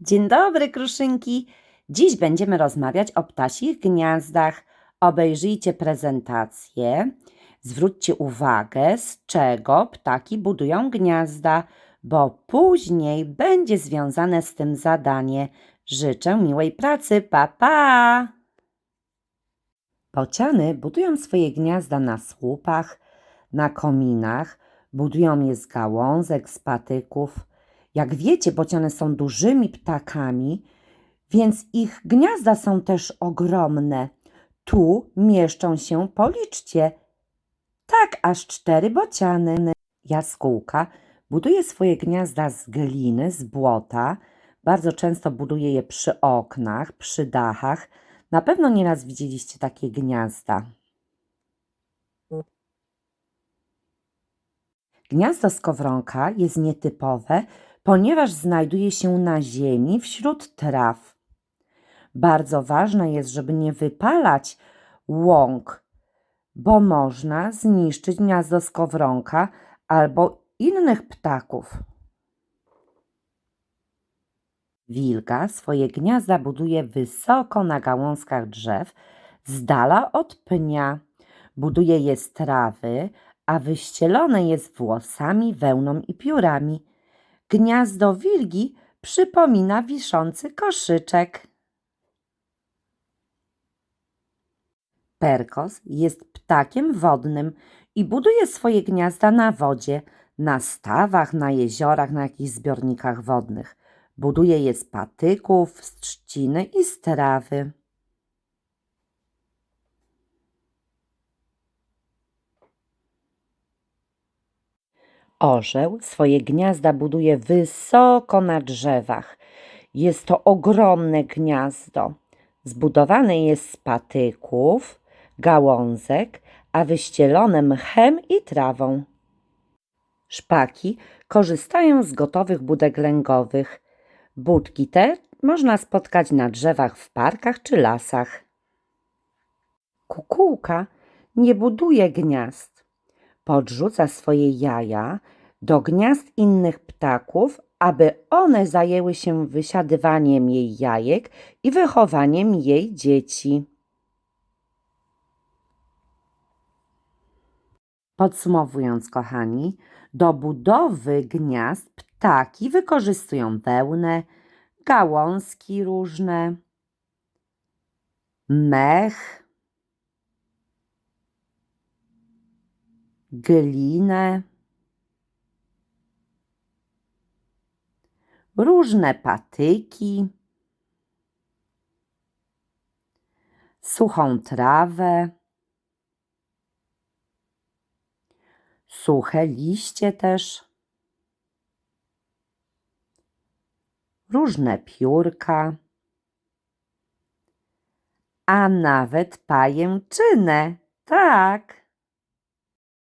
Dzień dobry, kruszynki. Dziś będziemy rozmawiać o ptasich gniazdach. Obejrzyjcie prezentację. Zwróćcie uwagę, z czego ptaki budują gniazda, bo później będzie związane z tym zadanie. Życzę miłej pracy. Pa, pa! Bociany budują swoje gniazda na słupach, na kominach, budują je z gałązek, z patyków. Jak wiecie, bociany są dużymi ptakami, więc ich gniazda są też ogromne. Tu mieszczą się, policzcie, tak aż cztery bociany. Jaskółka buduje swoje gniazda z gliny, z błota. Bardzo często buduje je przy oknach, przy dachach. Na pewno nieraz widzieliście takie gniazda. Gniazdo skowronka jest nietypowe, ponieważ znajduje się na ziemi wśród traw. Bardzo ważne jest, żeby nie wypalać łąk, bo można zniszczyć gniazdo skowronka albo innych ptaków. Wilga swoje gniazda buduje wysoko na gałązkach drzew, z dala od pnia. Buduje je z trawy, a wyścielone jest włosami, wełną i piórami. Gniazdo wilgi przypomina wiszący koszyczek. Perkos jest ptakiem wodnym i buduje swoje gniazda na wodzie, na stawach, na jeziorach, na jakichś zbiornikach wodnych. Buduje je z patyków, z trzciny i z trawy. Orzeł swoje gniazda buduje wysoko na drzewach. Jest to ogromne gniazdo. Zbudowane jest z patyków, gałązek, a wyścielone mchem i trawą. Szpaki korzystają z gotowych budek lęgowych. Budki te można spotkać na drzewach w parkach czy lasach. Kukułka nie buduje gniazd. Podrzuca swoje jaja do gniazd innych ptaków, aby one zajęły się wysiadywaniem jej jajek i wychowaniem jej dzieci. Podsumowując, kochani, do budowy gniazd ptaki wykorzystują wełnę, gałązki różne, mech, glinę, różne patyki, suchą trawę, suche liście też, różne piórka, a nawet pajęczynę. Tak.